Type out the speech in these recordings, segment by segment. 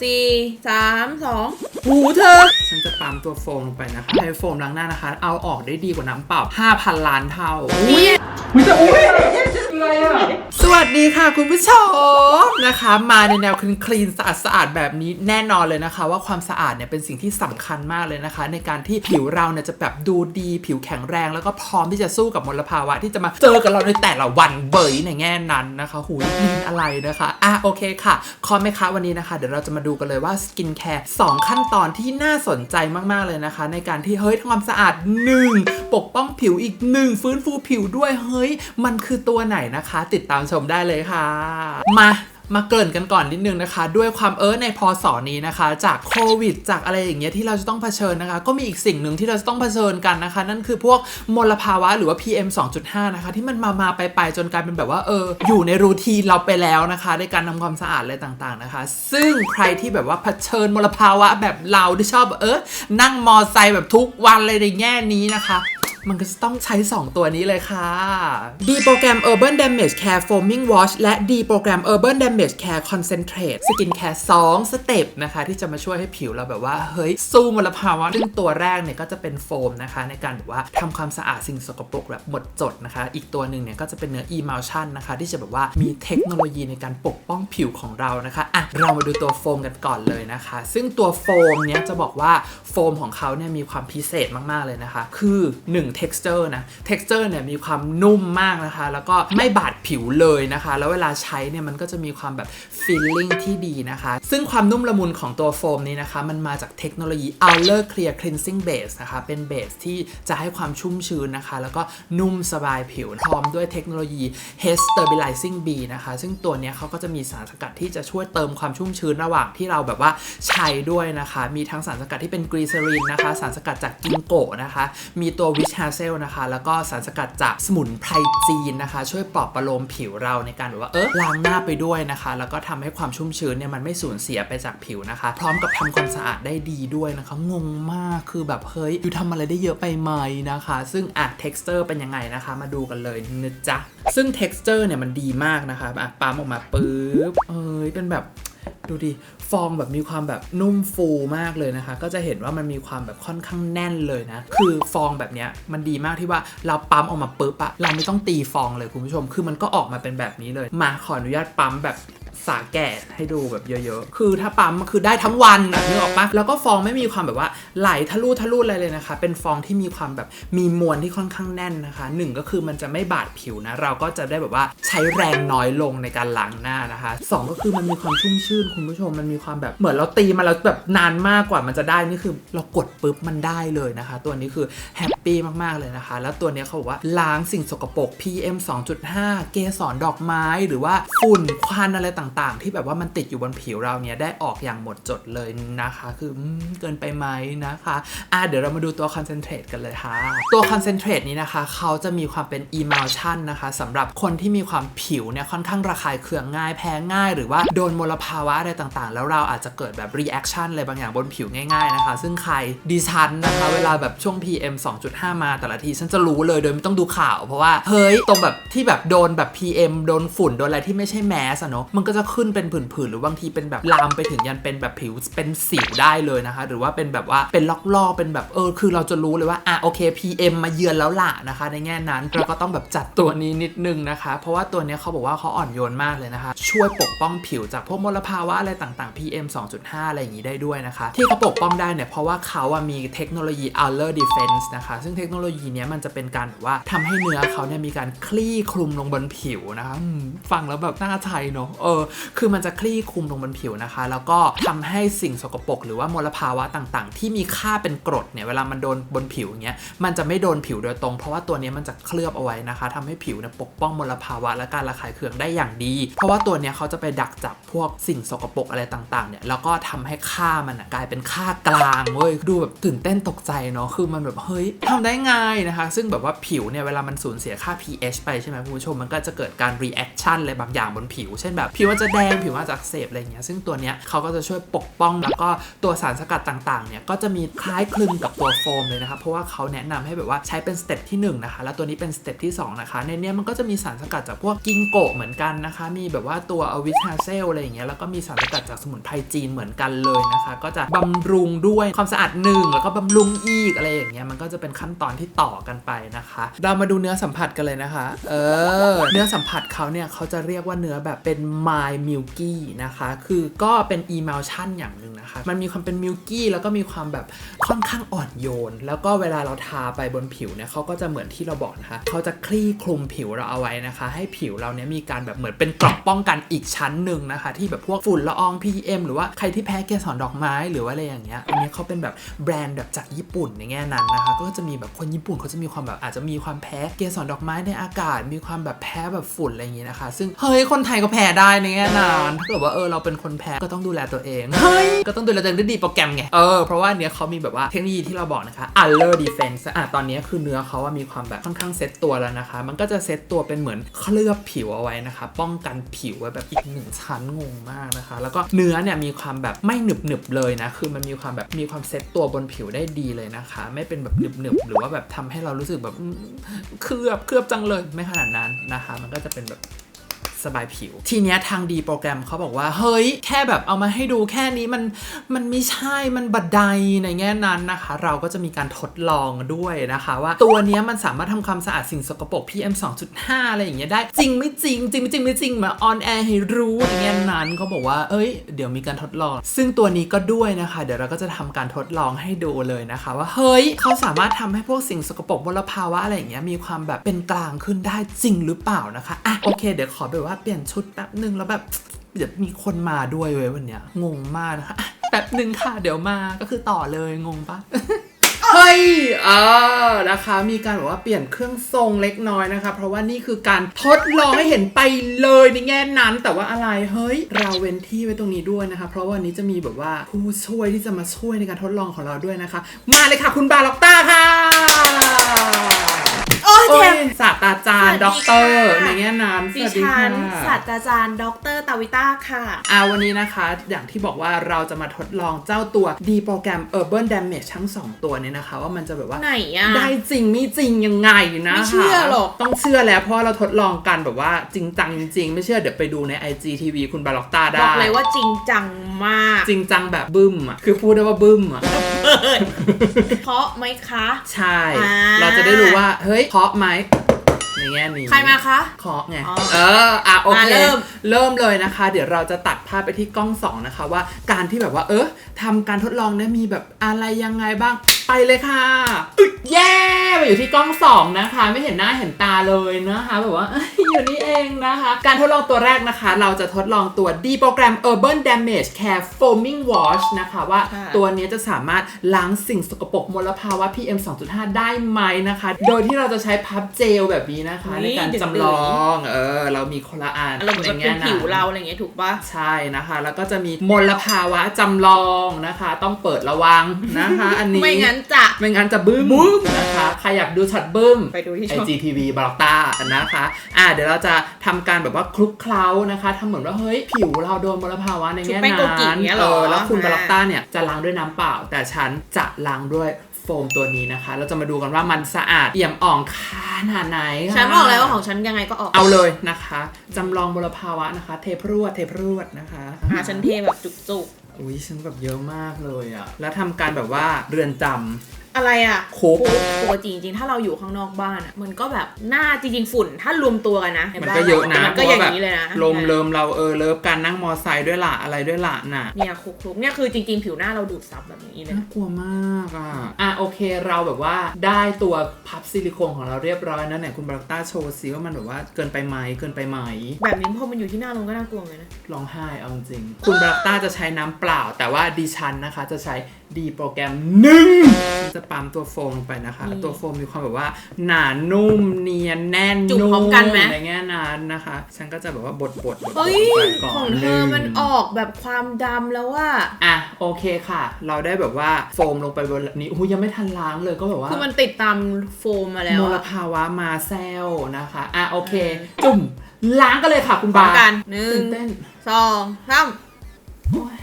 สี่ สามสองหูเธอ ฉันจะปั๊มตัวโฟมลงไปนะคะให้โฟมล้างหน้านะคะ เอาออกได้ดีกว่าน้ำเปล่า5,000 ล้านเท่านี่สวัสดีค่ะคุณผู้ชมนะคะ มาในแนวคลีนคลีนสะอาดสะอาดแบบนี้แน่นอนเลยนะคะ ว่าความสะอาดเนี่ยเป็นสิ่งที่สำคัญมากเลยนะคะ ในการที่ผิวเราเนี่ยจะแบบดูดี ผิวแข็งแรงแล้วก็พร้อมที่จะสู้กับมลภาวะ ที่จะมาเจอกับเราในแต่ละวันเบยในแง่นั้นนะคะหูยนี่อะไรนะคะอะโอเคค่ะคอมไหมคะวันนี้นะคะ เดี๋ยวเราจะมาดูกันเลยว่าสกินแคร์สองขั้นตอนที่น่าสนใจมากๆเลยนะคะ ในการที่เฮ้ยทำความสะอาดหนึ่งปกป้องผิวอีกหนึ่งฟื้นฟูผิวด้วยเฮ้ย มันคือตัวไหนนะคะ ติดตามชมได้เลยค่ะ มา มาเกริ่นกันก่อนนิดนึงนะคะ ด้วยความเออในพศนี้นะคะ จากโควิด จากอะไรอย่างเงี้ยที่เราจะต้องเผชิญนะคะ ก็มีอีกสิ่งหนึ่งที่เราจะต้องเผชิญกันนะคะ นั่นคือพวกมลภาวะหรือว่า PM 2.5 นะคะ ที่มันมามาไปไปจนกลายเป็นแบบว่าเออ อยู่ในรูทีนเราไปแล้วนะคะ ในการทำความสะอาดอะไรต่างๆนะคะ ซึ่งใครที่แบบว่าเผชิญมลภาวะแบบเราที่ชอบเออนั่งมอไซค์แบบทุกวันเลยในแง่นี้นะคะ มันก็จะต้องใช้ 2 ตัวนี้เลยค่ะ D โปรแกรม Urban Damage Care Foaming Wash และ D โปรแกรม Urban Damage Care Concentrate Skin Care 2สเต็ปนะคะ ที่จะมาช่วยให้ผิวเราแบบว่า เฮ้ย สู้มลภาวะซึ่งตัวแรกเนี่ยก็จะเป็นโฟมนะคะ ในการแบบว่าทำความสะอาดสิ่งสกปรกแบบหมดจดนะคะ อีกตัวหนึ่งเนี่ยก็จะเป็นเนื้อ Emulsion นะคะ ที่จะแบบว่ามีเทคโนโลยีในการปกป้องผิวของเรานะคะอะเรามาดูตัวโฟมกันก่อนเลยนะคะ ซึ่งตัวโฟมเนี่ยจะบอกว่าโฟมของเขาเนี่ยมีความพิเศษมากๆเลยนะคะ คือ 1 texture นะ texture เนี่ยมีความนุ่มมากนะคะ แล้วก็ไม่บาดผิวเลยนะคะ แล้วเวลาใช้เนี่ยมันก็จะมีความแบบ feeling ที่ดีนะคะ ซึ่งความนุ่มละมุนของตัวโฟมนี้นะคะ มันมาจากเทคโนโลยี Outer Clear Cleansing Base นะคะ เป็นเบสที่จะให้ความชุ่มชื้นนะคะ แล้วก็นุ่มสบายผิวพร้อมด้วยเทคโนโลยี Head Stabilizing B นะคะ ซึ่งตัวเนี้ยเขาก็จะมีสารสกัดที่จะช่วยเติมความชุ่มชื้นระหว่างที่เราแบบว่าใช้ด้วยนะคะ มีทั้งสารสกัดที่เป็นกรีเซอรินนะคะ สารสกัดจากกิงโกะนะคะ มีตัววิชฮาเซลนะคะ แล้วก็สารสกัดจากสมุนไพรจีนนะคะ ช่วยปลอบประโลมผิวเราในการแบบว่าเออล้างหน้าไปด้วยนะคะ แล้วก็ทำให้ความชุ่มชื้นเนี่ยมันไม่สูญเสียไปจากผิวนะคะ พร้อมกับทำความสะอาดได้ดีด้วยนะคะ งงมากคือแบบเฮ้ยอยู่ทำอะไรได้เยอะไปไหมนะคะ ซึ่งอะ texture เป็นยังไงนะคะ มาดูกันเลยนะจ๊ะซึ่ง texture เนี่ยมันดีมากนะคะอะปั๊มออกมาปุ๊บเอ้ยเป็นแบบ ดูดิฟองแบบมีความแบบนุ่มฟูมากเลยนะคะ ก็จะเห็นว่ามันมีความแบบค่อนข้างแน่นเลยนะ คือฟองแบบนี้มันดีมากที่ว่าเราปั๊มออกมาปุ๊บอะเราไม่ต้องตีฟองเลยคุณผู้ชม คือมันก็ออกมาเป็นแบบนี้เลย มาขออนุญาตปั๊มแบบ สาแก่ให้ดูแบบเยอะๆ คือถ้าปั๊มคือได้ทั้งวันอะนึกออกปะแล้วก็ฟองไม่มีความแบบว่าไหลทะลุทะลุอะไรเลยนะคะ เป็นฟองที่มีความแบบมีมวลที่ค่อนข้างแน่นนะคะหนึ่งก็คือมันจะไม่บาดผิวนะ เราก็จะได้แบบว่าใช้แรงน้อยลงในการล้างหน้านะคะสองก็คือมันมีความชุ่มชื่นคุณผู้ชมมันมีความแบบเหมือนเราตีมาแล้วแบบนานมากกว่ามันจะได้นี่คือเรากดปุ๊บมันได้เลยนะคะ ตัวนี้คือแฮปปี้มากๆเลยนะคะ แล้วตัวนี้เขาบอกว่าล้างสิ่งสกปรก PM 2.5 เกสรดอกไม้หรือว่าฝุ่นควันอะไรต่างๆ ที่แบบว่ามันติดอยู่บนผิวเราเนี่ยได้ออกอย่างหมดจดเลยนะคะ คืออเกินไปไหมนะคะอะเดี๋ยวเรามาดูตัวคอนเซนเทรตกันเลยค่ะ ตัวคอนเซนเทรตนี้นะคะ เขาจะมีความเป็น emulsion นะคะสำหรับคนที่มีความผิวเนี่ยค่อนข้างระคายเคืองง่ายแพ้ง่าย หรือว่าโดนมลภาวะอะไรต่างๆ แล้วเราอาจจะเกิดแบบ reaction อะไรบางอย่างบนผิวง่ายๆนะคะ ซึ่งใครดิฉันนะคะ เวลาแบบช่วง PM 2.5 มาแต่ละทีฉันจะรู้เลยโดยไม่ต้องดูข่าว เพราะว่าเฮ้ยตรงแบบที่แบบโดนแบบ PM โดนฝุ่นโดนอะไรที่ไม่ใช่แมสอะเนาะมันก็จะขึ้นเป็นผื่นๆหรือบางทีเป็นแบบลามไปถึงยันเป็นแบบผิวเป็นสิวได้เลยนะคะ หรือว่าเป็นแบบว่าเป็นลอกๆเป็นแบบเออคือเราจะรู้เลยว่าอะโอเค PM มาเยือนแล้วล่ะนะคะ ในแง่นั้นเราก็ต้องแบบจัดตัวนี้นิดนึงนะคะ เพราะว่าตัวนี้เขาบอกว่าเขาอ่อนโยนมากเลยนะคะ ช่วยปกป้องผิวจากพวกมลภาวะอะไรต่างๆ PM 2.5 อะไรอย่างนี้ได้ด้วยนะคะ ที่เขาปกป้องได้เนี่ยเพราะว่าเขาอะมีเทคโนโลยี outer defense นะคะ ซึ่งเทคโนโลยีนี้มันจะเป็นการแบบว่าทำให้เนื้อเขาเนี่ยมีการคลี่คลุมลงบนผิวนะคะฟังแล้วแบบน่าใช้เนอะเออคือมันจะคลี่คลุมลงบนผิวนะคะ แล้วก็ทำให้สิ่งสกปรกหรือว่ามลภาวะต่างๆ ที่มีค่าเป็นกรดเนี่ยเวลามันโดนบนผิวเงี้ยมันจะไม่โดนผิวโดยตรง เพราะว่าตัวนี้มันจะเคลือบเอาไว้นะคะทำให้ผิวเนี่ยปกป้องมลภาวะและการระคายเคืองได้อย่างดี เพราะว่าตัวนี้เขาจะไปดักจับพวกสิ่งสกปรกอะไรต่างๆเนี่ยแล้วก็ทำให้ค่ามันกลายเป็นค่ากลางเว้ยดูแบบตื่นเต้นตกใจเนาะคือมันแบบเฮ้ยทำได้ไงนะคะ ซึ่งแบบว่าผิวเนี่ยเวลามันสูญเสียค่า pH ไปใช่ไหมคุณผู้ชมมันก็จะเกิดการ reaction อะไรบางอย่างบนผิว เช่นแบบผิวมันจะแดงผิวมันจะอักเสบอะไรเงี้ยซึ่งตัวเนี้ยเขาก็จะช่วยปกป้อง แล้วก็ตัวสารสกัดต่างๆเนี่ยก็จะมีคล้ายคลึงกับตัวโฟมเลยนะคะเพราะว่าเขาแนะนำให้แบบว่าใช้เป็นสเต็ปที่หนึ่งนะคะแล้วตัวนี้เป็นสเต็ปที่สองนะคะในเนี้ยมันก็จะมีสารสกัดจากพวกกิงโกะเหมือนกันนะคะ มีแบบว่าตัวอวิชาเซลอะไรอย่างเงี้ยแล้วก็มีสารสกัดจากสมุนไพรจีนเหมือนกันเลยนะคะ ก็จะบำรุงด้วยความสะอาดหนึ่งแล้วก็บำรุงอีกอะไรอย่างเงี้ยมันก็จะเป็นขั้นตอนที่ต่อกันไปนะคะ เรามาดูเนื้อสัมผัสกันเลยนะคะ เออ เนื้อสัมผัสเขาเนี่ยเขาจะเรียกว่าเนื้อแบบเป็นมิวคี้นะคะ คือก็เป็นอีเมลชั่นอย่างหนึ่ง นะคะ มันมีความเป็น milky แล้วก็มีความแบบค่อนข้างอ่อนโยน แล้วก็เวลาเราทาไปบนผิวเนี่ยเขาก็จะเหมือนที่เราบอกนะคะเขาจะคลี่คลุมผิวเราเอาไว้นะคะ ให้ผิวเราเนี่ยมีการแบบเหมือนเป็นเกราะป้องกันอีกชั้นหนึ่งนะคะ ที่แบบพวกฝุ่นละออง PM หรือว่าใครที่แพ้เกสรดอกไม้หรือว่าอะไรอย่างเงี้ยอันนี้เขาเป็นแบบแบรนด์แบบจากญี่ปุ่นในแง่นั้นนะคะ ก็จะมีแบบคนญี่ปุ่นเขาจะมีความแบบอาจจะมีความแพ้เกสรดอกไม้ในอากาศ มีความแบบแพ้แบบฝุ่นอะไรอย่างงี้นะคะ ซึ่งเฮ้ยคนไทยก็แพ้ได้ในแง่นั้นถ้าเกิดว่าเออเราเป็นคนแพ้ก็ต้องดูแลตัวเองเฮ้ยก็ต้องดูแลตัวเองด้วยดีโปรแกรมไง เออ เพราะว่าเนี้ยเขามีแบบว่าเทคโนโลยีที่เราบอกนะคะ Aller Defense อะตอนนี้คือเนื้อเขาว่ามีความแบบค่อนข้างเซ็ตตัวแล้วนะคะ มันก็จะเซ็ตตัวเป็นเหมือนเคลือบผิวเอาไว้นะคะ ป้องกันผิวไว้แบบอีกหนึ่งชั้นงงมากนะคะ แล้วก็เนื้อเนี่ยมีความแบบไม่หนึบหนึบเลยนะ คือมันมีความแบบมีความเซ็ตตัวบนผิวได้ดีเลยนะคะ ไม่เป็นแบบหนึบหนึบหรือว่าแบบทำให้เรารู้สึกแบบเคลือบเคลือบจังเลยไม่ขนาดนั้นนะคะ มันก็จะเป็นแบบ สบายผิว ทีเนี้ยทางดีโปรแกรมเขาบอกว่า เฮ้ย แค่แบบเอามาให้ดูแค่นี้มันมันไม่ใช่มันบัดไดในแง่นั้นนะคะ เราก็จะมีการทดลองด้วยนะคะ ว่าตัวเนี้ยมันสามารถทำความสะอาดสิ่งสกปรก PM 2.5 อะไรอย่างเงี้ยได้ จริงไม่จริง จริงไม่จริงไม่จริงมาออนแอร์ให้รู้ในแง่นั้นเขาบอกว่าเอ้ย เดี๋ยวมีการทดลอง ซึ่งตัวนี้ก็ด้วยนะคะ เดี๋ยวเราก็จะทำการทดลองให้ดูเลยนะคะ ว่าเฮ้ยเขาสามารถทำให้พวกสิ่งสกปรกมลภาวะอะไรอย่างเงี้ยมีความแบบเป็นกลางขึ้นได้จริงหรือเปล่านะคะอะโอเค เดี๋ยวขอแบบว่าเปลี่ยนชุดแป๊บหนึ่งแล้วแบบเดี๋ยวมีคนมาด้วยเว้ยวันเนี้ยงงมากนะคะแป๊บหนึ่งค่ะเดี๋ยวมาก็คือต่อเลยงงปะเฮ้ยเออนะคะมีการแบบว่าเปลี่ยนเครื่องทรงเล็กน้อยนะคะ เพราะว่านี่คือการทดลองให้เห็นไปเลยในแง่นั้น แต่ว่าอะไรเฮ้ย เราเว้นที่ไว้ตรงนี้ด้วยนะคะ เพราะวันนี้จะมีแบบว่าผู้ช่วยที่จะมาช่วยในการทดลองของเราด้วยนะคะ มาเลยค่ะคุณบาล็อกต้าค่ะ โอ้ยโอ้เจ็ยบศาสตราจารย์สวัสดีด็อกเตอร์ค่ะ ในแง่นั้นสดิวัสดีฉัค่ะนศาสตราจารย์ดรตาวิต้าค่ะ อ่าวันนี้นะคะ อย่างที่บอกว่าเราจะมาทดลองเจ้าตัวดีโปรแกรม Urban Damage ทั้ง 2 ตัวเนี่ยนะคะ ว่ามันจะแบบว่า ไหนอะ ได้จริงไม่จริงยังไงนะไม่เชื่อหรอก ต้องเชื่อแล้วเพราะว่าเราทดลองกันแบบว่าจริงจังจริงๆไม่เชื่อเดี๋ยวไปดูใน IGTV คุณบาล็อกตาได้ บอกเลยว่าจริงจังมาก จริงจังแบบบึ้มอะ คือพูดได้ว่าบึ้มอะ เพราะไหมคะ ใช่ อ่า เราจะได้รู้ว่า เฮ้ยเคาะไหมในแง่นี้ใครมาคะเคาะไง อ๋อเออ อะโอเค อะเริ่ม เริ่มเลยนะคะ เดี๋ยวเราจะตัดภาพไปที่กล้องสองนะคะว่าการที่แบบว่า เออทำการทดลองเนี่ยมีแบบอะไรยังไงบ้าง ไปเลยค่ะอึดแย่ไปอยู่ที่กล้องสองนะคะ ไม่เห็นหน้าเห็นตาเลยนะคะแบบว่าเอ้ยอยู่นี่เองนะคะ การทดลองตัวแรกนะคะ เราจะทดลองตัวดีโปรแกรม Urban Damage Care Foaming Wash นะคะว่าค่ะตัวเนี้ยจะสามารถล้างสิ่งสกปรกมลภาวะ PM 2.5 ได้ไหมนะคะ โดยที่เราจะใช้พับเจลแบบนี้นะคะ ในการจำลองเออเรามีคนละอันอารมณ์แบบเป็นผิวเราอะไรอย่างเงี้ยถูกปะใช่นะคะ แล้วก็จะมีมลภาวะจำลองนะคะ ต้องเปิดระวังนะคะ อันนี้ไม่งั้นจะไม่งั้นจะบึ้มนะคะใครอยากดูช็อตบึ้มไปดูที่ช่อง IGTV บล็อกต้านะคะอ่าเดี๋ยวเราจะทำการแบบว่าคลุกเคล้านะคะทำเหมือนว่าเฮ้ยผิวเราโดนมลภาวะในชุบแง่แป้งโกกินั้นเงี้ยเอเหรออแล้วคุณอ่าบล็อกต้าเนี่ยจะล้างด้วยน้ำเปล่า แต่ฉันจะล้างด้วยโฟมตัวนี้นะคะ เราจะมาดูกันว่ามันสะอาดเอี่ยมอ่องขนาดไหนค่ะฉันบอกเลยว่าของฉันยังไงก็ออก เอาเลยนะคะจำลองมลภาวะนะคะ เทพรวดเทพรวดนะคะอะฉันเทแบบจุก อุ้ยฉันแบบเยอะมากเลยอะแล้วทำการแบบว่าเรือนจำ อะไรอะคุกปกติจริงๆ ถ้าเราอยู่ข้างนอกบ้านอะ มันก็แบบหน้าจริงๆฝุ่น ถ้ารวมตัวกันนะมันก็เยอะนะมันก็อย่างนี้เลยนะลมเลิมเราเออเลิฟการนั่งมอไซค์ด้วยล่ะอะไรด้วยล่ะน่ะเนี่ยคลุกๆเนี่ยคือจริงๆ ผิวหน้าเราดูดซับแบบนี้เลยน่ากลัวมากอะอะโอเคเราแบบว่าได้ตัวพับซิลิโคนของเราเรียบร้อยนะไหนคุณบรักต้าโชว์ซิว่ามันแบบว่าเกินไปไหมเกินไปไหมแบบนี้พอมันอยู่ที่หน้าเราก็น่ากลัวเลยนะร้องไห้เอาจริงคุณบรักต้าจะใช้น้ำเปล่า แต่ว่าดิฉันนะคะ จะใช้ดีโปรแกรมหนึ่งฉันจะปั๊มตัวโฟมลงไปนะคะนี่ตัวโฟมมีความแบบว่า หนานุ่มเนียนแน่นจุ่มพร้อมกันไหมในแง่นั้นนะคะ ฉันก็จะแบบว่าบดบดบดเฮ้ยก่อนของเธอมันออกแบบความดำแล้วว่าอะโอเคค่ะ เราได้แบบว่าโฟมลงไปบนนี้อู้ยังไม่ทันล้างเลยก็แบบว่าคือมันติดตามโฟมมาแล้วมลอะภาวะมาแซลนะคะอะโอเค จุ่มล้างกันเลยค่ะคุณพร้อบามกันหนึ่งตื่นเต้นสองสามโอ้ย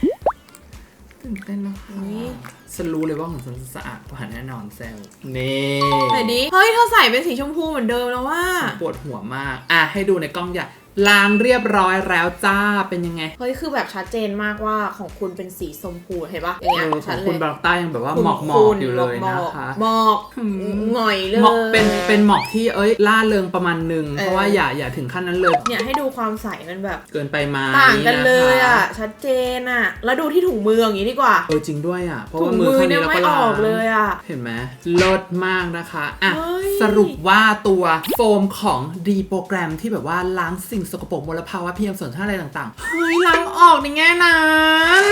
ตื่นเต้นแล้วค่ะนี่ ฉันรู้เลยว่าของฉันสะอาดกว่าแน่นอนแซวนี่ไหนดิ เฮ้ยเธอใส่เป็นสีชมพูเหมือนเดิมแล้วว่าปวดหัวมาก อะให้ดูในกล้องใหญ่ ล้างเรียบร้อยแล้วจ้าเป็นยังไงเฮ้ยคือแบบชัดเจนมากว่าของคุณเป็นสีชมพูเห็นปะอย่างเอเงี้ยอขชัอดงเลคุณยบางใต้ยังแบบว่าหมอกหมคุอกณอยู่เลยหมนะอกคะหมอกหง่อยเลย หมอกเป็นเป็นหมอกที่เอ้ยล่าเริงประมาณหนึ่งเออ เพราะว่าอย่าอย่าถึงขั้นนั้นเลย เนี่ยให้ดูความใสมันแบบ เกินไปไหมต่างกันเลยนะคะอะชัดเจนอะ แล้วดูที่ถุงมืออย่างนี้ดีกว่า เออจริงด้วยอะเพราะถุว่างมืมืออแค่เนี่นี้ยเราไม่ก็อล้าอกเลงยอะ เห็นไหมเลิศมากนะคะ อะ เฮ้ย สรุปว่าตัวโฟมของดีโปรแกรมที่แบบว่าล้างสิ่งสกปรกมลภาวะพีเอ็มส่วนอะไรต่างๆ เฮ้ยล้างออกในแง่นั้น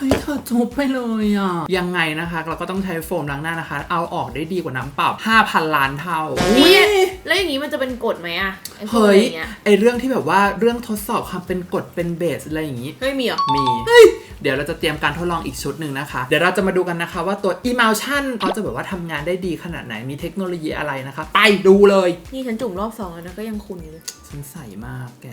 เฮ้ยเธอจุบไปเลยอะ ยังไงนะคะ เราก็ต้องใช้โฟมล้างหน้านะคะ เอาออกได้ดีกว่าน้ำเปล่า5,000 ล้านเท่านี่อุ๊ยแล้วอย่างนี้มันจะเป็นกฎไหมอะไอ้พวกเฮ้อะไรยอย่างเงี้ยไอเรื่องที่แบบว่าเรื่องทดสอบความเป็นกรดเป็นเบสอะไรอย่างนี้ไม่มีเหรอ มี เดี๋ยวเราจะเตรียมการทดลองอีกชุดหนึ่งนะคะ เดี๋ยวเราจะมาดูกันนะคะว่าตัว Emulsion เขาจะแบบว่าทำงานได้ดีขนาดไหน มีเทคโนโลยีอะไรนะคะ ไปดูเลย นี่ฉันจุ่มรอบสองแล้วนะก็ยังคุณอยู่เลย ฉันใส่มากแก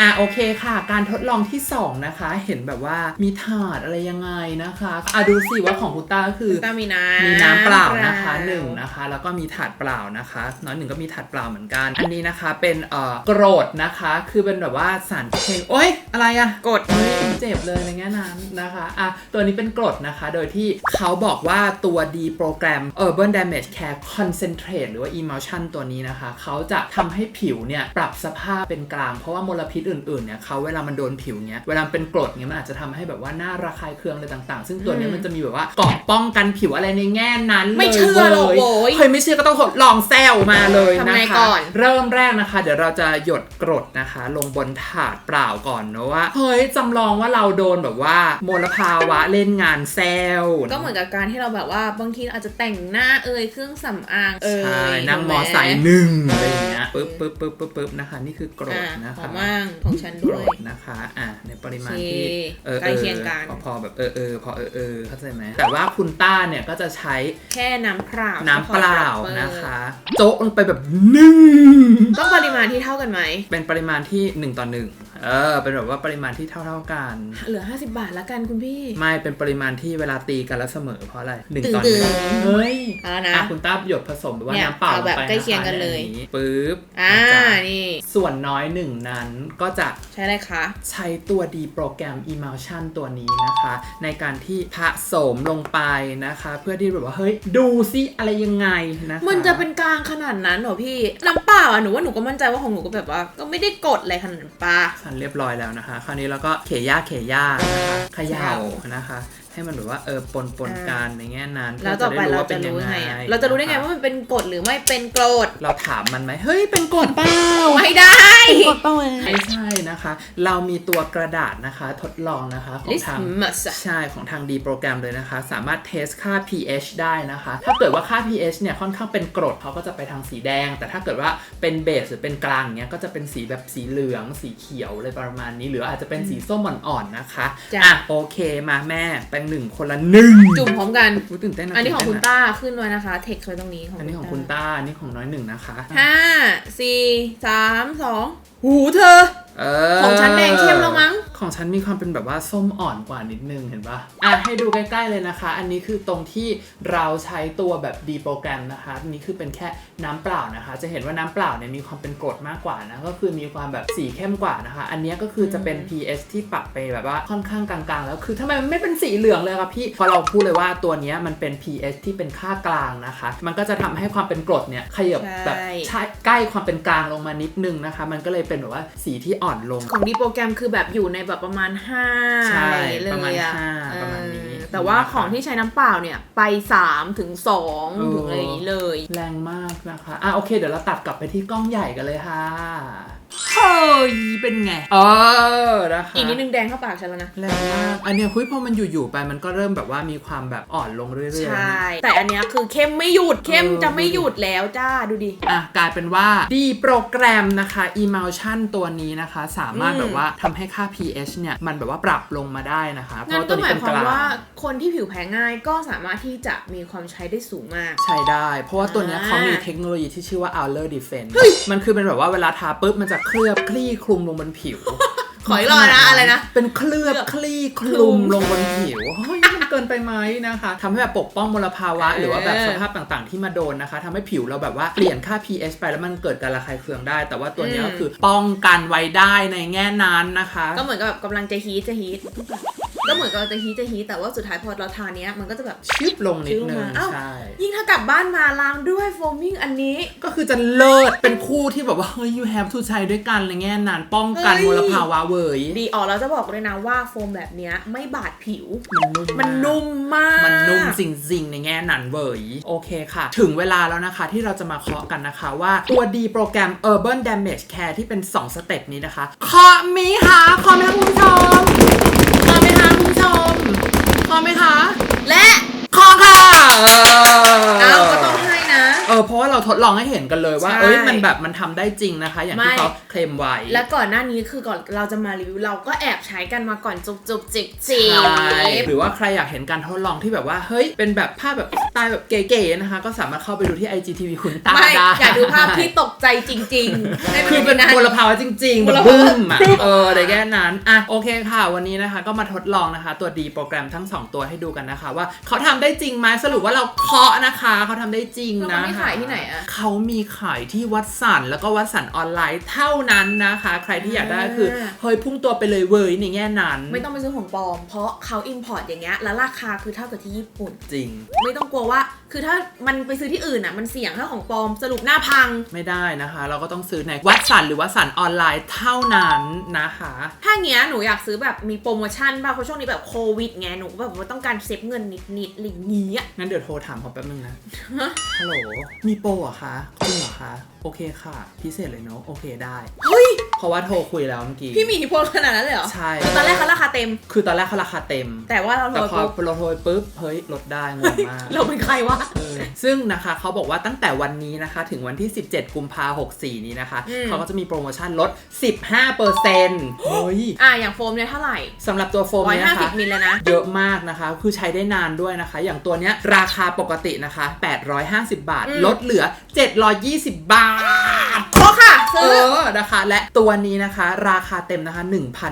อะโอเคค่ะ การทดลองที่ 2 นะคะ เห็นแบบว่ามีถาดอะไรยังไงนะคะอะดูสิว่าของคุณต้าก็คือตามีน้ำมีน้ำเปล่านะคะหนึ่งนะคะ แล้วก็มีถาดเปล่านะคะ น้อยหนึ่งก็มีถาดเปล่าเหมือนกัน อันนี้นะคะเป็นเอ่อกรดนะคะ คือเป็นแบบว่าสารเคมีโอ๊ยอะไรอะกดเฮ้ยเจ็บเลยในแง่นั้นนะคะอะตัวนี้เป็นกรดนะคะ โดยที่เขาบอกว่าตัวดีโปรแกรม Urban Damage Care Concentrate หรือว่า Emulsion ตัวนี้นะคะ เขาจะทำให้ผิวเนี่ยปรับสภาพเป็นกลางเพราะว่ามลพิษอื่นๆเนี่ยเขาเวลามันโดนผิวเนี่ยเวลาเป็นกรดเนี่ยมันอาจจะทำให้แบบว่าหน้าระคายเคืองอะไรต่างๆ ซึ่งตัวเนี้ยมันจะมีแบบว่าเกราะป้องกันผิวอะไรในแง่นั้นลยไม่เชื่อหรอกโว้ยเฮ้ยไม่เชื่อก็ต้องทดลองแซวมาเลยทำนะไงคะก่อนเริ่มแรกนะคะ เดี๋ยวเราจะหยดกรดนะคะ ลงบนถาดเปล่าก่อนเนอะว่าเฮ้ยจำลองว่าเราโดนแบบว่ามลภาวะเล่นงานแซวก็เหมือนกับการที่เราแบบว่าบางทีอาจจะแต่งหน้าเอ่ยเครื่องสำอางเอ่ยใช่นั่งถูกไหมอไซค์หนึ่งอะไรอย่างเงี้ยปึ๊บปึ๊บปึ๊บปึ๊บปึ๊บนะคะ นี่คือกรดอะนะขอคะมั่งของฉันกด้รวยดนะคะอะในปริมาณโอเคที่เออใกล้เคียงกันพอพอแบบเออเออพอเออเออเข้าใจไหมแต่ว่าคุณต้าเนี่ยก็จะใช้แค่น้ำเปล่าน้ำเปล่าขอนะคะ โจ๊ะลงไปแบบหนึ่งต้องปริมาณที่เท่ากันไหมเป็นปริมาณที่1ต่อ1 เออ เป็นแบบว่าปริมาณที่เท่า ๆกัน เหลือ 50 บาทละกันคุณพี่ ไม่เป็นปริมาณที่เวลาตีกันแล้วเสมอเพราะอะไรหนึ่งตึงต่อหตึนึ่งงเฮ้ยเอาละนะ อะคุณต้าหยดผสมหรือว่าเนี่ยน้ำเปล่าเอาแบบลงไปใกล้เคียงกันเลยะคะปึ๊บอ่านะจ๊ะนี่ ส่วนน้อยหนึ่งนั้นก็จะ ใช้อะไรคะ ใช้ตัวดีโปรแกรม Emulsion ตัวนี้นะคะ ในการที่ผสมลงไปนะคะ เพื่อที่แบบว่า เฮ้ย ดูซิอะไรยังไงนะคะมันจะเป็นกลางขนาดนั้นเหรอพี่ น้ำเปล่าอะหนูว่าหนูก็มั่นใจว่าของหนูก็แบบว่า ก็ไม่ได้กดอะไรขนาดนั้นปะฉันเรียบร้อยแล้วนะคะ คราวนี้เราก็เขย่าเขย่านะคะเขย่านะคะ ให้มันแบบว่าเออปนปนๆกันในแง่นั้นแล้วต่อไปพื่เราว่จะรู้ยังไงอะนเราจะรู้ได้ไงว่ามันเป็นกรดหรือไม่เป็นกรดเราถามมันไหมเฮ้ยเป็นกรดเปล่าไม่ได้กดเป้าเลยไม่ใช่นะคะ เรามีตัวกระดาษนะคะทดลองนะคะของลิสทางมัสใช่ของทางดีโปรแกรมเลยนะคะ สามารถเทสค่า pH ได้นะคะ ถ้าเกิดว่าค่า pH เนี่ยค่อนข้างเป็นกรดเขาก็จะไปทางสีแดง แต่ถ้าเกิดว่าเป็นเบสหรือเป็นกลางเนี้ยก็จะเป็นสีแบบสีเหลือง สีเขียวอะไรประมาณนี้ หรืออาจจะเป็นสีส้มอ่อนๆนะคะจ้ะอะโอเคมาแม่แปลงหนึ่งคนละหนึ่งจุ่มพร้อมกัน อุ๊ยตื่นเต้นะอันนี้ของคุณตื่เะต้าขึ้นไว้นะคะ เทคไว้ตรงนี้ของอันนี้ของคุณต้าอันนี้ของน้อยหนึ่งนะคะห้าสี่สามสองหูเธอเอ ของฉันแดงเข้มแล้วมั้ง ของฉันมีความเป็นแบบว่าส้มอ่อนกว่านิดนึงเห็นปะอะให้ดูใกล้ๆเลยนะคะ อันนี้คือตรงที่เราใช้ตัวแบบดีโปรแกรมนะคะอันนี้คือเป็นแค่น้ำเปล่านะคะ จะเห็นว่าน้ำเปล่าเนี่ยมีความเป็นกรดมากกว่านะก็คือมีความแบบสีเข้มกว่านะคะ อันเนี้ยก็คือจะเป็น pH ที่ปรับไปแบบว่าค่อนข้างกลางๆ แล้วคือทำไมมันไม่เป็นสีเหลืองเลยครับพี่พอเราพูดเลยว่าตัวเนี้ยมันเป็น pH ที่เป็นค่ากลางนะคะ มันก็จะทำให้ความเป็นกรดเนี่ยขยับแบบใช่ใช่ใกล้ความเป็นกลางลงมานิดนึงนะคะ มันก็เลยเป็นแบบว่าสีที่อ่อนลง ของดีโปรแกรมคือแบบอยู่ในแบบประมาณ5ใช่อะไรเลยประมาณอะห้าเออประมาณนี้แต่ว่านะคะของที่ใช้น้ำเปล่าเนี่ยไป3ถึง2เออถึงอะไรอย่างนี้เลย แรงมากนะคะอะโอเค เดี๋ยวเราตัดกลับไปที่กล้องใหญ่กันเลยค่ะ เฮ้ยเป็นไง เออนะคะอีกนิดนึงแดงเข้าปากฉันแล้วนะ แรงมากอันเนี้ยคุยพอมันอยู่ๆไปมันก็เริ่มแบบว่ามีความแบบอ่อนลงเรื่อยๆใช่นะแต่อันเนี้ยคือเข้มไม่หยุดเข้มเออจะไม่หยุดแล้วจ้าดูดิ อะกลายเป็นว่าดีโปรแกรมนะคะ emulsion ตัวนี้นะคะ สามารถอืม แบบว่าทำให้ค่า pH เนี่ย มันแบบว่าปรับลงมาได้นะคะ เพงั้นราะว่าตัก็วหนี้มายเป็นควากมลางว่าคนที่ผิวแพ้ง่ายก็สามารถที่จะมีความใช้ได้สูงมาก ใช้ได้ เพราะว่าตัวเนี้ยอ่า เขามีเทคโนโลยีที่ชื่อว่า outer defense มันคือเป็นแบบว่าเวลาทาปุ๊บ มันจะเคลือบคลี่คลุมลงบนผิวขออีกรอบนะอะไรนะ เป็นเคลือบเคลือบคลี่คคลุลุมมลงบนผิวเฮ้ยมันเกินไปไหมนะคะทำให้แบบปกป้องมลภาวะเออหรือว่าแบบสภาพต่างๆ ที่มาโดนนะคะทำให้ผิวเราแบบว่าเปลี่ยนค่า pH ไปแล้วมันเกิดการระคายเคืองได้ แต่ว่าตัวเนี้ยก็คือป้องกันไว้ได้ในแง่นั้นนะคะ ก็เหมือนกับแบบกำลังจะฮีทจะฮีท ก็เหมือนกับจะฮีทจะฮีทแต่ว่าสุดท้ายพอเราทานเนี้ยมันก็จะแบบชิบลงนิดนึงชิบลงมาอ้าวใช่ยิ่งถ้ากลับบ้านมาล้างด้วยโฟมมิ่งอันนี้ก็คือจะเลิศเป็นคู่ที่แบบว่าเฮ้ย you have to ใช้ด้วยกันในแง่นั้นป้องกันเฮ้มยลภาวะเว้ยดีออกแล้วจะบอกเลยนะว่าโฟมแบบเนี้ยไม่บาดผิว มันนุ่มมันนุ่มมาก มันนุ่มจริงๆในแง่นั้นเว้ยโอเคค่ะ ถึงเวลาแล้วนะคะที่เราจะมาเคาะกันนะคะว่าตัวดีโปรแกรม Urban Damage Care ที่เป็น 2 สเต็ปนี้นะคะเคาะมีคะเคาะไหมคะคุณผู้ชมเคาะไหมคะคุณผู้ชม เคาะไหมคะ และ เออเพราะว่าเราทดลองให้เห็นกันเลยว่าใช่เอ้ยมันแบบมันทำได้จริงนะคะ อย่างที่ไม่เขาเคลมไว้ และก่อนหน้านี้คือก่อนเราจะมารีวิวเราก็แอบใช้กันมาก่อนจุบจุบจิกจิใช่บหรือว่าใครอยากเห็นการทดลองที่แบบว่าเฮ้ยเป็นแบบภาพแบบสไตล์แบบเก๋ๆนะคะ ก็สามารถเข้าไปดูที่ IGTV คุณตาไม่ได้อยากดูภาพที่ตกใจจริงๆให้คือเป็นนะมลภาวะจริงๆแบบมลภาวะบึ้มอะเออได้แค่นั้นอะโอเคค่ะ วันนี้นะคะ ก็มาทดลองนะคะ ตัวดีโปรแกรมทั้ง 2 ตัวให้ดูกันนะคะ ว่าเขาทำได้จริงไหมสรุปว่าเราเคาะนะคะเขาทำได้จริงแล้วนะมันไม่คะขายที่ไหนอะเขามีขายที่วัดสันแล้วก็วัดสันออนไลน์เท่านั้นนะคะ ใครที่อยากได้ก็คืออ่าเฮ้ยพุ่งตัวไปเลยเว้ยในแง่นั้นไม่ต้องไปซื้อของปลอม เพราะเขาอิมพอร์ตอย่างเงี้ยแล้วราคาคือเท่ากับที่ญี่ปุ่น จริง ไม่ต้องกลัวว่าคือถ้ามันไปซื้อที่อื่นอะมันเสี่ยงถ้าของปลอมสรุปหน้าพัง ไม่ได้นะคะ เราก็ต้องซื้อในวัดสันหรือวัดสันออนไลน์เท่านั้นนะคะ ถ้าเงี้ยหนูอยากซื้อแบบมีโปรโมชั่นบ้างเพราะช่วงนี้แบบโควิดไงหนูก็แบบว่าต้องการเซฟเงินนิดๆอะไรอย่างเงี้ยงั้นเดี๋ยวโทรถามเขาแป๊บนึงนะ ฮัลโหล มีโปรเหรอคะจริงเหรอคะ โอเคค่ะ พิเศษเลยเนาะ โอเคได้ เฮ้ย เพราะว่าโทรคุยแล้วเมื่อกี้ พี่มีอิทธิพลขนาดนั้นเลยเหรอใช่คือตอนแรกเขาราคาเต็ม คือตอนแรกเขาราคาเต็ม แต่ว่าเราโทแต่รพอปุ๊บเราโทรไปปุ๊บเฮ้ยลดได้งงมาก เราเป็นใครวะ เออซึ่งนะคะเขาบอกว่าตั้งแต่วันนี้นะคะ ถึงวันที่ 17 กุมภาหกสี่นี้นะคะ อืม เขาก็จะมีโปรโมชั่นลด 15%เฮ้ยอะอย่างโฟมเนี่ยเท่าไหร่สำหรับตัวโฟมร้อยเนี่ยห้านะสิบคะ มิลเลยนะ เยอะมากนะคะ คือใช้ได้นานด้วยนะคะ อย่างตัวเนี้ยราคาปกตินะคะ 850 บาท อืม ลดเหลือ 720 บาท โอ้ค่ะ เอซื้อ อนะคะ และตัวนี้นะคะ ราคาเต็มนะคะ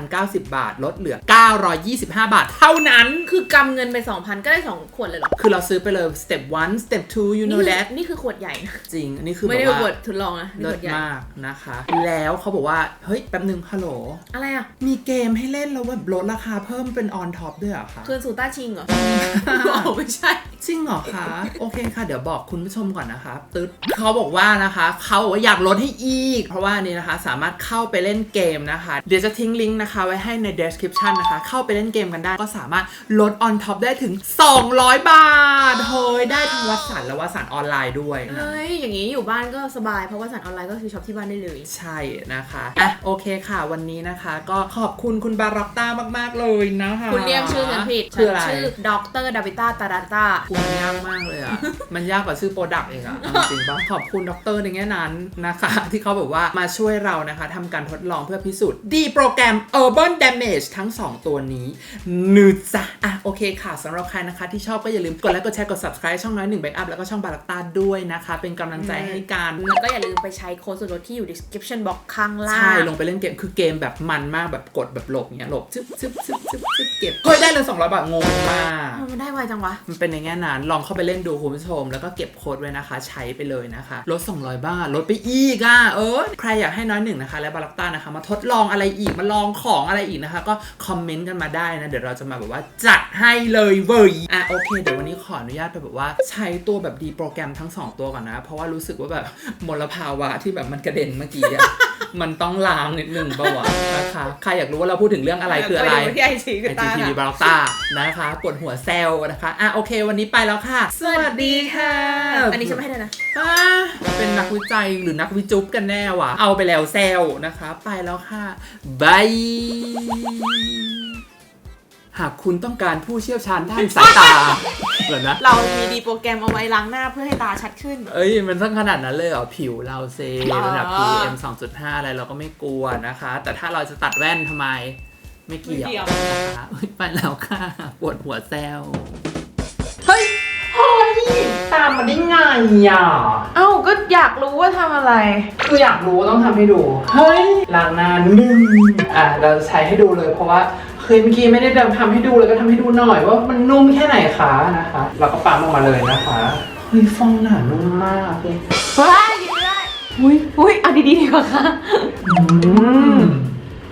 1,090 บาท ลดเหลือ 925 บาท เท่านั้น คือกำเงินไป 2,000 ก็ได้ 2 ขวดเลยเหรอ คือเราซื้อไปเลย step 1 step 2 you นี่ know คือ that นี่คือขวดใหญ่นะ จริง อันนี้คือไม่แบได้บขวว่าดทดลองนะนี่เลิขวศดใหญ่ มากนะคะ แล้วเขาบอกว่า เฮ้ย แป๊บนึงฮัลโหล อะไรอะ มีเกมให้เล่นแล้วแบบลดราคาเพิ่มเป็น on top ด้วยเหรอคะ คืนสู่ต้าชิงเหรอโอ้ไม่ใช่ จริงเหรอคะ โอเคค่ะ เดี๋ยวบอกคุณผู้ชมก่อนนะคะ ตึ๊ดเขาบอกว่านะคะเขาบอกว่าอยากลดให้อีก เพราะว่าอันนี้นะคะ สามารถเข้าไปเล่นเกมนะคะ เดี๋ยวจะทิ้งลิงก์นะคะไว้ให้ใน description นะคะ เข้าไปเล่นเกมกันได้ ก็สามารถลด on top ได้ถึง 200 บาทเฮ้ยได้ทั้งวัดสันและวัดสันออนไลน์ด้วยนะ เฮ้ย อย่างนี้อยู่บ้านก็สบาย เพราะว่าสั่งออนไลน์ก็คือช็อปที่บ้านได้เลย ใช่นะคะ อะ โอเคค่ะ วันนี้นะคะ ก็ขอบคุณคุณบาร็อกต้ามาก ๆ เลยนะคะคุณเรียกชื่อฉันผิดฉัคือนอะไรชื่อดรดาวิต้าตาดาต้าคุณมันยากมากเลยอะ มันยากกว่าชื่อโปรดักต์เองอะเอาจริงปะขอบคุณดรในแง่นั้นนะคะ ที่เขาแบบว่ามาช่วยเรานะคะทำการทดลองเพื่อพิสูจน์ ดีโปรแกรม Urban Damage ทั้ง 2 ตัวนี้นึดจ้ะอะโอเคค่ะสำหรับใครนะคะ ที่ชอบก็อย่าลืมกดไลค์กดแชร์กด subscribe ช่องน้อยหนึ่ง backup แล้วก็ช่องบารักตาด้วยนะคะ เป็นกำลังใจให้กันแล้วก็อย่าลืมไปใช้โค้ดส่วนลดที่อยู่ description box ข้างล่าง ใช่ลงไปเล่นเกมคือเกมแบบมันมากแบบกดแบบหลบเงี้ยหลบชึบชึบชึบชึบชึบเก็บเฮ้ยได้เลย200บาทงงมากทำไมมันได้ไวจังวะมันเป็นในแง่นั้นลองเข้าไปเล่นดูคุณผู้ชม แล้วก็เก็บโค้ดไว้นะคะ ใช้ไปเลยนะคะลด 200 บาทลดไปอีกอะเออใครอยากให้น้อยหนึ่งนะคะ และบารักต้านะคะ มาทดลองอะไรอีกมาลองของอะไรอีกนะคะ ก็คอมเมนต์กันมาได้นะ เดี๋ยวเราจะมาแบบว่าจัดให้เลยเว้ยอะโอเค เดี๋ยววันนี้ขออนุญาตไปแบบว่าใช้ตัวแบบดีโปรแกรมทั้งสองตัวก่อนนะ เพราะว่ารู้สึกว่าแบบมลภาวะที่แบบมันกระเด็นเมื่อกี้อะ มันต้องล้างนิดนึงป่าวะนะคะใครอยากรู้ว่าเราพูดถึงเรื่องอะไรคืออะไรปดูที่ไอจีคือไอตาจีทีวีบค่ะล็อกต้านะคะปวดหัวแซวนะคะอะโอเค วันนี้ไปแล้วค่ะ สวัสดีค่ะ อันนี้ฉันไม่ให้เลยนะป้าเป็นนักวิจัยหรือนักวิจุ๊บกันแน่วะเอาไปแล้วแซวนะคะ ไปแล้วค่ะบายหากคุณต้องการผู้เชี่ยวชาญด้านสายตา เหรอนะ เรามีดีโปรแกรมเอาไว้ล้างหน้าเพื่อให้ตาชัดขึ้น เอ้ย มันต้องขนาดนั้นเลยเหรอ ผิวเราเซอ๋อระดับ PM 2.5 อะไรเราก็ไม่กลัวนะคะ แต่ถ้าเราจะตัดแว่นทำไม ไม่เกี่ยวนะคะเอ้ยไปแล้วค่ะ ปวดหัวแซว เฮ้ย เฮ้ย ตามมาได้ไงอะ เอ้า ก็อยากรู้ว่าทำอะไร คืออยากรู้ต้องทำให้ดู เฮ้ยล้างหน้าหนึ่งอะ เราจะใช้ให้ดูเลยเพราะว่า เคยเมื่อกี้ไม่ได้เดิมทำให้ดูเลยก็ทำให้ดูหน่อยว่ามันนุ่มแค่ไหนคะนะคะ เราก็ปั๊มลงมาเลยนะคะเฮ้ยฟองหนานุ่มมากเลยว้ายกินไม่ได้อุ้ยอุ้ยเอาดีๆดีกว่าค่ะ อืม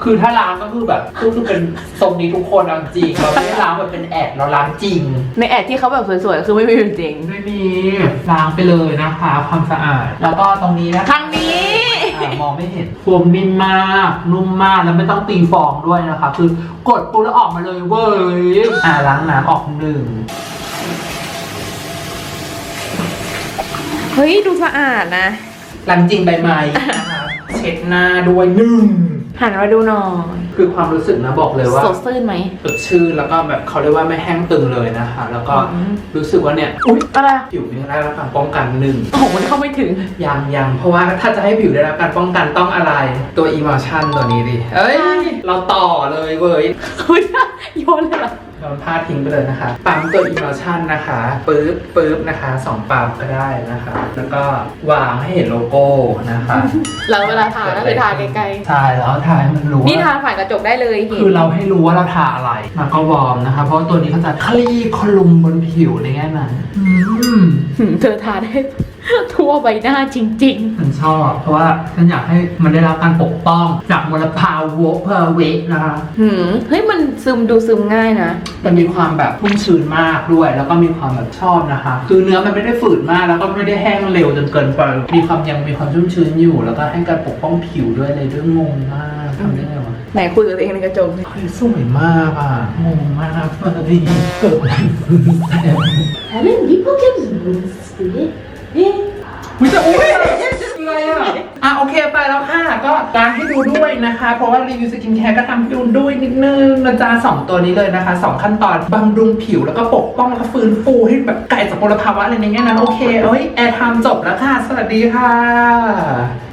คือถ้าล้างก็คือแบบก็คือเป็นทรงนี้ทุกคนเอาจริงเราไม่ได้ล้างแบบเป็นแอดเราล้างจริง ในแอดที่เขาแบบสวยๆ คือไม่มีจริง ไม่มีล้างไปเลยนะคะ ความสะอาด แล้วก็ตรงนี้นะคะทางนี้ อ่ามองไม่เห็นโฟมนิ่มมากนุ่มมากแล้วไม่ต้องตีฟองด้วยนะคะ คือกดปุ๊บแล้วออกมาเลยเว้ยอ่าล้างน้ำออกหนึ่งเฮ้ย ดูสะอาดนะล้างจริงใบไม้นะคะเช็ดหน้าด้วยหนึ่งหันมาดูหน่อย คือความรู้สึกนะบอกเลยว่าสดชื่นไหมสดชื่นแล้วก็แบบเขาเรียกว่าไม่แห้งตึงเลยนะคะ แล้วก็อืมรู้สึกว่าเนี่ยอุ๊ยอะไรผิวนี่ได้รับการป้องกันหนึ่งโอ้โหมันเข้าไม่ถึงยังยังเพราะว่าถ้าจะให้ผิวได้รับการป้องกันต้องอะไรตัว Emotion ตัวนี้ดิเอ้ยเราต่อเลยเว้ยเฮ้ยโยนเลย เหรอเราพาดทิ้งไปเลยนะคะ ปั๊มตัว Emotion นะคะปึ๊บปึ๊บนะคะสองปั๊มก็ได้นะคะ แล้วก็วางให้เห็นโลโก้นะคะแล้วเวลาทาก็คือทาไกลใช่แล้วทาให้มันรู้ๆนี่ทาว่าผ่านกระจกได้เลยเห็นคือเราให้รู้ว่าเราทาอะไรแล้วก็วอร์มนะคะ เพราะว่าตัวนี้เขาจะคลี่คลุมบนผิวในแง่นั้นอืม หืมเธอทาได้ ทั่วใบหน้าจริง ฉันชอบ เพราะว่าฉันอยากให้มันได้รับการปกป้อง จากมลภาวะเพอร์เวกนะคะ ๆหืมเฮ้ยมันซึมดูซึมง่ายนะ มันมีความแบบชุ่มชื้นมากด้วย แล้วก็มีความแบบชอบนะคะ คือเนื้อมันไม่ได้ฝืดมากแล้วก็ไม่ได้แห้งเร็วจนเกินไป มีความยังมีความชุ่มชื้นอยู่ แล้วก็ให้การปกป้องผิวด้วยเลยด้วยงงมากทำได้ไงวะไหนคุยกับตัวเองในกระจกสิเฮ้ยสวยมากอะงงมากเลยเกิดอะไรขึ้นแซ่บ Helen, people can see it. วิจะอุ้ยอะไรอะอะโอเคไปแล้วค่ะ ก็ล้างให้ดูด้วยนะคะ เพราะว่ารีวิวสกินแคร์ก็ทำให้ดูด้วยนิดนึงนะจ๊ะสองตัวนี้เลยนะคะสองขั้นตอนบำรุงผิวแล้วก็ปกป้องแล้วก็ฟื้นฟูให้แบบไก่จากมลภาวะอะไรในแง่นั้นโอเคเอ้ยแอร์ไทม์จบแล้วค่ะ สวัสดีค่ะ